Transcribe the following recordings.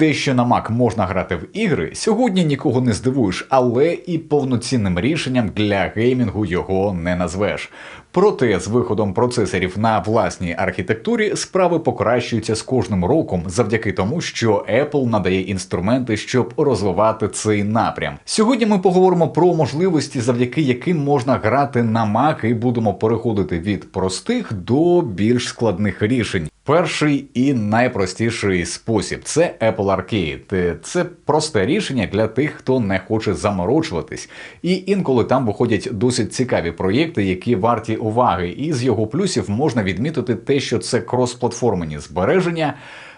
Те, що на Mac можна грати в ігри, сьогодні нікого не здивуєш, але і повноцінним рішенням для геймінгу його не назвеш. Проте з виходом процесорів на власній архітектурі справи покращуються з кожним роком завдяки тому, що Apple надає інструменти, щоб розвивати цей напрям. Сьогодні ми поговоримо про можливості, завдяки яким можна грати на Mac, і будемо переходити від простих до більш складних рішень. Перший і найпростіший спосіб це Apple Arcade. Це просте рішення для тих, хто не хоче заморочуватись. І інколи там виходять досить цікаві проєкти, які варті уваги. І з його плюсів можна відмітити те, що це кросплатформені збереження.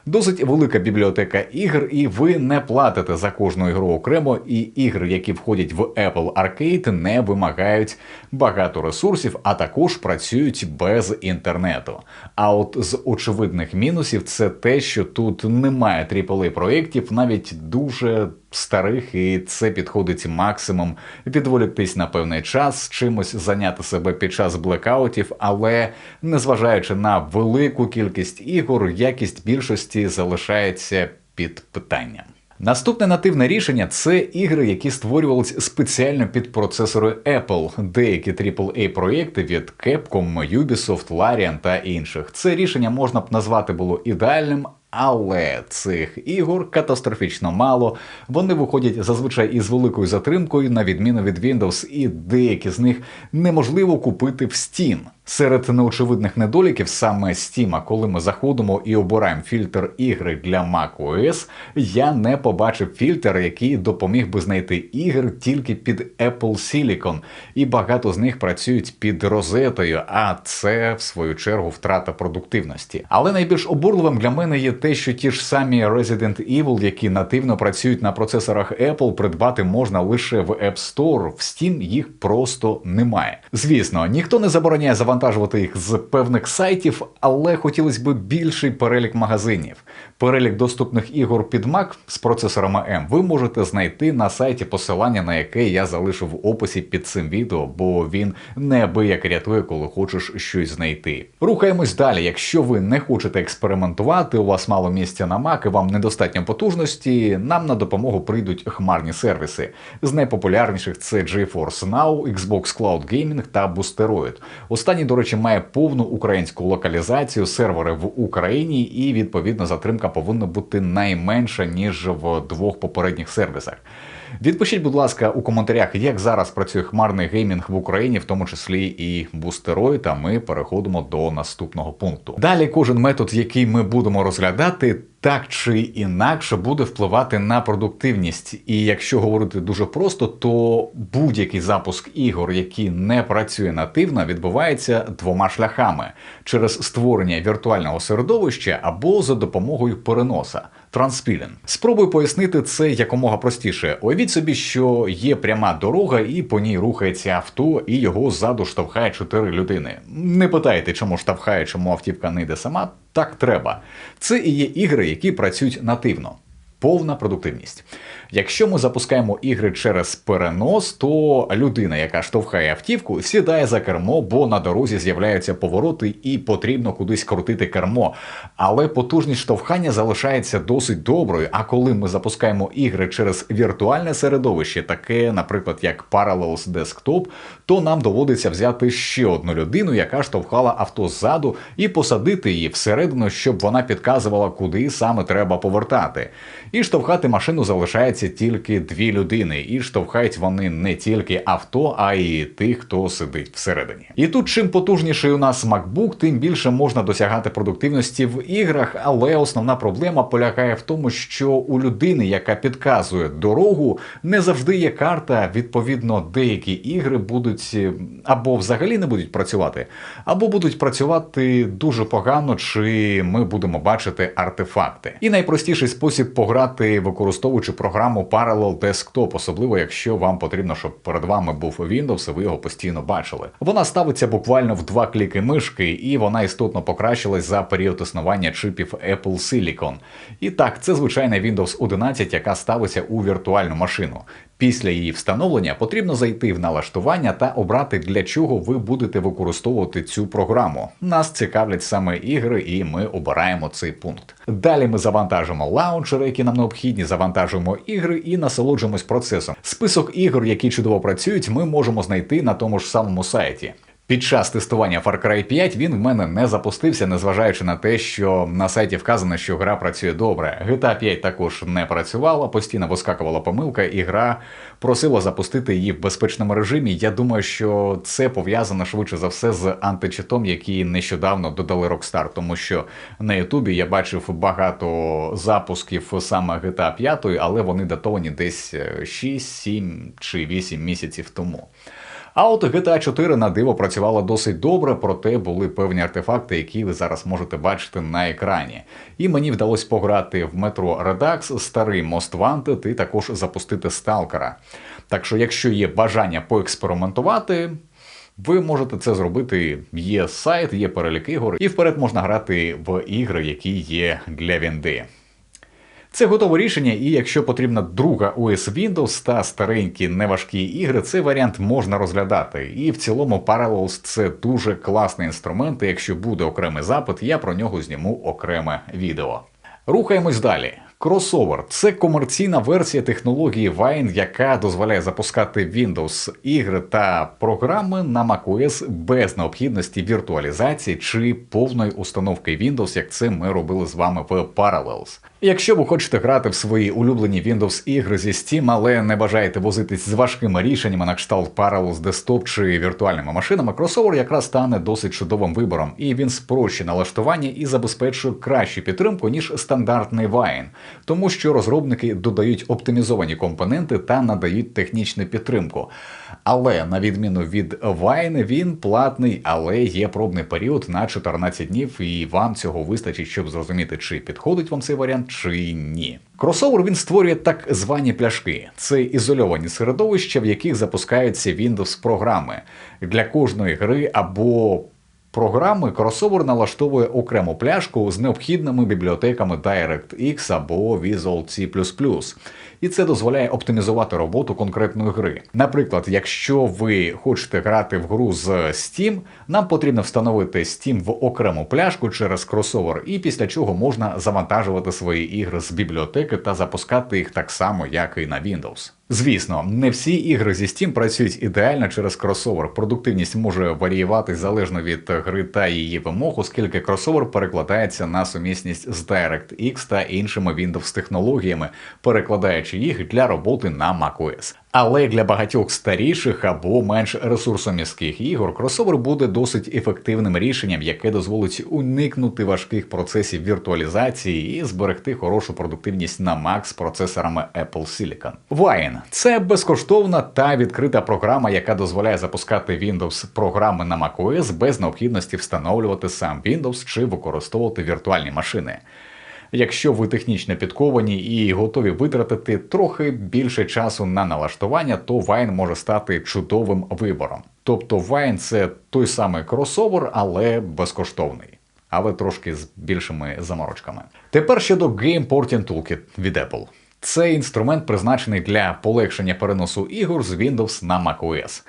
Досить велика бібліотека ігр, і ви не платите за кожну ігру окремо, і ігри, які входять в Apple Arcade, не вимагають багато ресурсів, а також працюють без інтернету. А от з очевидних мінусів це те, що тут немає aaa проєктів, навіть дуже старих, і це підходить максимум відволіктись на певний час, чимось зайняти себе під час блекаутів, але незважаючи на велику кількість ігор, якість більшості залишається під питанням. Наступне нативне рішення це ігри, які створювалися спеціально під процесори Apple, деякі aaa проєкти від Capcom, Ubisoft, Larian та інших. Це рішення можна б назвати було ідеальним, але цих ігор катастрофічно мало. Вони виходять зазвичай із великою затримкою, на відміну від Windows, і деякі з них неможливо купити в Steam. Серед неочевидних недоліків саме Steam, коли ми заходимо і обираємо фільтр ігри для macOS, я не побачив фільтр, який допоміг би знайти ігр тільки під Apple Silicon, і багато з них працюють під розетою, а це в свою чергу втрата продуктивності. Але найбільш обурливим для мене є те, що ті ж самі Resident Evil, які нативно працюють на процесорах Apple, придбати можна лише в App Store, в Steam їх просто немає. Звісно, ніхто не забороняє завантажувати завантажувати їх з певних сайтів, але хотілося б більший перелік магазинів. Перелік доступних ігор під Mac з процесорами M ви можете знайти на сайті посилання, на яке я залишив в описі під цим відео, бо він неабияк рятує, коли хочеш щось знайти. Рухаємось далі. Якщо ви не хочете експериментувати, у вас мало місця на Mac і вам недостатньо потужності, нам на допомогу прийдуть хмарні сервіси. З найпопулярніших це GeForce Now, Xbox Cloud Gaming та Boosteroid. Останні Компанія, до речі, має повну українську локалізацію, сервери в Україні, і відповідно затримка повинна бути найменша ніж в двох попередніх сервісах. Відпишіть, будь ласка, у коментарях, як зараз працює хмарний геймінг в Україні, в тому числі і бустерой, та ми переходимо до наступного пункту. Далі кожен метод, який ми будемо розглядати, так чи інакше буде впливати на продуктивність. І якщо говорити дуже просто, то будь-який запуск ігор, який не працює нативно, відбувається двома шляхами: через створення віртуального середовища або за допомогою переноса. Транспілін. Спробую пояснити це якомога простіше. Уявіть собі, що є пряма дорога, і по ній рухається авто, і його ззаду штовхає чотири людини. Не питайте, чому штовхає, чому автівка не йде сама. Так треба. Це і є ігри, які працюють нативно. Повна продуктивність. Якщо ми запускаємо ігри через перенос, то людина, яка штовхає автівку, сідає за кермо, бо на дорозі з'являються повороти і потрібно кудись крутити кермо. Але потужність штовхання залишається досить доброю. А коли ми запускаємо ігри через віртуальне середовище, таке, наприклад, як Parallels Desktop, то нам доводиться взяти ще одну людину, яка штовхала авто ззаду, і посадити її всередину, щоб вона підказувала, куди саме треба повертати. І штовхати машину залишається тільки дві людини, і штовхають вони не тільки авто, а й тих, хто сидить всередині. І тут чим потужніший у нас MacBook, тим більше можна досягати продуктивності в іграх, але основна проблема полягає в тому, що у людини, яка підказує дорогу, не завжди є карта. Відповідно, деякі ігри будуть е, або взагалі не будуть працювати, або будуть працювати дуже погано, чи ми будемо бачити артефакти. І найпростіший спосіб пограти, використовуючи програму програму Parallel Desktop, особливо якщо вам потрібно, щоб перед вами був Windows, і ви його постійно бачили. Вона ставиться буквально в два кліки мишки, і вона істотно покращилась за період існування чипів Apple Silicon. І так, це звичайна Windows 11, яка ставиться у віртуальну машину. Після її встановлення потрібно зайти в налаштування та обрати, для чого ви будете використовувати цю програму. Нас цікавлять саме ігри, і ми обираємо цей пункт. Далі ми завантажимо лаунчери, які нам необхідні, завантажуємо ігри і насолоджуємось процесом. Список ігор, які чудово працюють, ми можемо знайти на тому ж самому сайті. Під час тестування Far Cry 5 він в мене не запустився, незважаючи на те, що на сайті вказано, що гра працює добре. GTA 5 також не працювала, постійно вискакувала помилка, і гра просила запустити її в безпечному режимі. Я думаю, що це пов'язано швидше за все з античитом, який нещодавно додали Rockstar, тому що на Ютубі я бачив багато запусків саме GTA 5, але вони датовані десь 6, 7 чи 8 місяців тому. А от GTA 4 на диво працювала досить добре, проте були певні артефакти, які ви зараз можете бачити на екрані. І мені вдалося пограти в метро Redux, старий Most Wanted і також запустити Сталкера. Так що, якщо є бажання поекспериментувати. Ви можете це зробити. Є сайт, є перелік ігор, і вперед можна грати в ігри, які є для Вінди. Це готове рішення, і якщо потрібна друга OS Windows та старенькі неважкі ігри, цей варіант можна розглядати. І в цілому Parallels це дуже класний інструмент. і Якщо буде окремий запит, я про нього зніму окреме відео. Рухаємось далі. Кросовер це комерційна версія технології Wine, яка дозволяє запускати Windows ігри та програми на macOS без необхідності віртуалізації чи повної установки Windows, як це ми робили з вами в Parallels. Якщо ви хочете грати в свої улюблені Windows ігри зі Steam, але не бажаєте возитись з важкими рішеннями на кшталт Parallels Desktop чи віртуальними машинами, кросовер якраз стане досить чудовим вибором, і він спрощує налаштування і забезпечує кращу підтримку, ніж стандартний Wine, тому що розробники додають оптимізовані компоненти та надають технічну підтримку. Але на відміну від Wine, він платний, але є пробний період на 14 днів, і вам цього вистачить, щоб зрозуміти, чи підходить вам цей варіант чи ні. Кросовер він створює так звані пляшки. Це ізольовані середовища, в яких запускаються Windows програми для кожної гри або програми. Кросовер налаштовує окрему пляшку з необхідними бібліотеками DirectX або Visual C++ і це дозволяє оптимізувати роботу конкретної гри. Наприклад, якщо ви хочете грати в гру з Steam, нам потрібно встановити Steam в окрему пляшку через кросовер, і після чого можна завантажувати свої ігри з бібліотеки та запускати їх так само, як і на Windows. Звісно, не всі ігри зі Steam працюють ідеально через кросовер. Продуктивність може варіювати залежно від гри та її вимог, оскільки кросовер перекладається на сумісність з DirectX та іншими Windows технологіями, перекладаючи їх для роботи на macOS. Але для багатьох старіших або менш ресурсомістких ігор кросовер буде досить ефективним рішенням, яке дозволить уникнути важких процесів віртуалізації і зберегти хорошу продуктивність на Mac з процесорами Apple Silicon. Wine – це безкоштовна та відкрита програма, яка дозволяє запускати Windows програми на macOS без необхідності встановлювати сам Windows чи використовувати віртуальні машини. Якщо ви технічно підковані і готові витратити трохи більше часу на налаштування, то Вайн може стати чудовим вибором. Тобто Вайн – це той самий кросовер, але безкоштовний. Але трошки з більшими заморочками. Тепер щодо Game Porting Toolkit від Apple. Цей інструмент призначений для полегшення переносу ігор з Windows на macOS.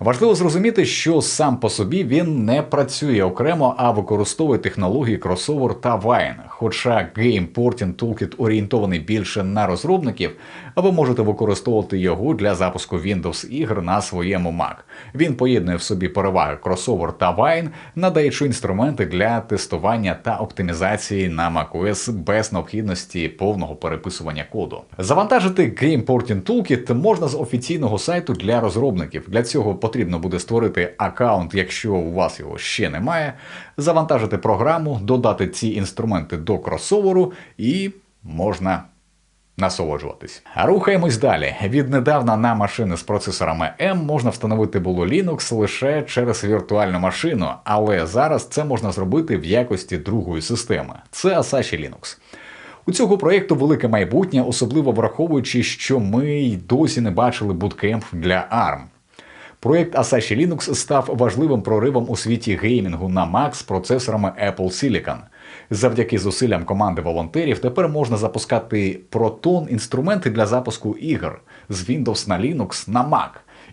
Важливо зрозуміти, що сам по собі він не працює окремо, а використовує технології кросовер та Wine. Хоча Game Porting Toolkit орієнтований більше на розробників, ви можете використовувати його для запуску Windows ігр на своєму Mac. Він поєднує в собі переваги кросовер та Wine, надаючи інструменти для тестування та оптимізації на macOS без необхідності повного переписування коду. Завантажити Game Porting Toolkit можна з офіційного сайту для розробників. Для цього потрібно буде створити аккаунт, якщо у вас його ще немає, завантажити програму, додати ці інструменти до кросоверу і можна. Насолоджуватись. Рухаємось далі. Віднедавна на машини з процесорами M можна встановити було Linux лише через віртуальну машину, але зараз це можна зробити в якості другої системи. Це Asahi Linux. У цього проєкту велике майбутнє, особливо враховуючи, що ми й досі не бачили буткемп для ARM. Проєкт Asahi Linux став важливим проривом у світі геймінгу на Mac з процесорами Apple Silicon. Завдяки зусиллям команди волонтерів тепер можна запускати Proton інструменти для запуску ігор з Windows на Linux на Mac.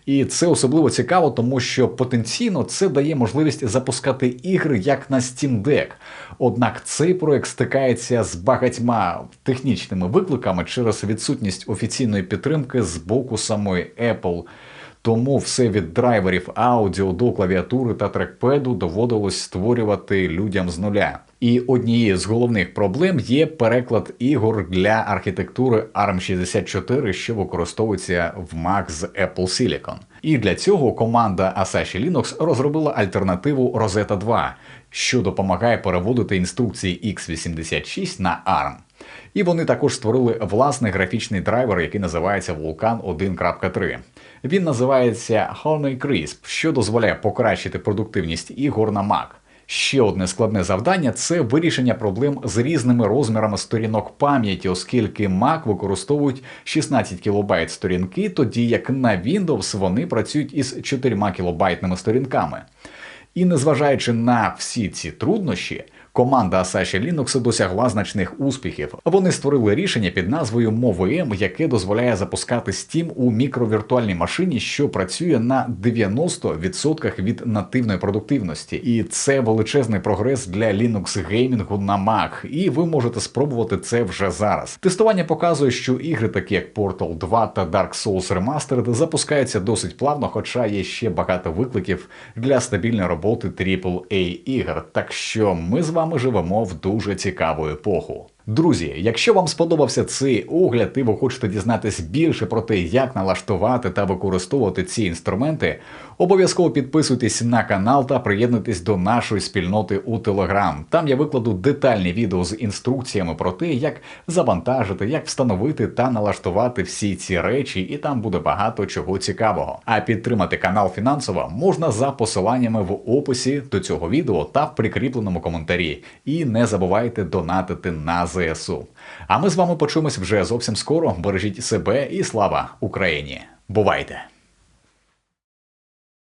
І це особливо цікаво, тому що потенційно це дає можливість запускати ігри як на Steam Deck. Однак цей проект стикається з багатьма технічними викликами через відсутність офіційної підтримки з боку самої Apple. Тому все від драйверів аудіо до клавіатури та трекпеду доводилось створювати людям з нуля. І однією з головних проблем є переклад ігор для архітектури ARM64, що використовується в Mac з Apple Silicon. І для цього команда Asahi Linux розробила альтернативу Rosetta 2, що допомагає переводити інструкції x86 на ARM. І вони також створили власний графічний драйвер, який називається Vulkan 1.3. Він називається Honey Crisp, що дозволяє покращити продуктивність ігор на Mac. Ще одне складне завдання це вирішення проблем з різними розмірами сторінок пам'яті, оскільки Mac використовують 16 кБ сторінки, тоді як на Windows вони працюють із 4 кілобайтними сторінками. І незважаючи на всі ці труднощі, команда Asahi Linux досягла значних успіхів. Вони створили рішення під назвою MoveM, яке дозволяє запускати Steam у мікровіртуальній машині, що працює на 90% від нативної продуктивності. І це величезний прогрес для Linux геймінгу на Mac. І ви можете спробувати це вже зараз. Тестування показує, що ігри, такі як Portal 2 та Dark Souls Remastered, запускаються досить плавно, хоча є ще багато викликів для стабільної роботи AAA ігор. Так що ми з вами живемо в дуже цікаву епоху. Друзі, якщо вам сподобався цей огляд, і ви хочете дізнатись більше про те, як налаштувати та використовувати ці інструменти, обов'язково підписуйтесь на канал та приєднуйтесь до нашої спільноти у Telegram. Там я викладу детальні відео з інструкціями про те, як завантажити, як встановити та налаштувати всі ці речі, і там буде багато чого цікавого. А підтримати канал фінансово можна за посиланнями в описі до цього відео та в прикріпленому коментарі. І не забувайте донатити на ЗСУ. А ми з вами почуємось вже зовсім скоро. Бережіть себе і слава Україні! Бувайте!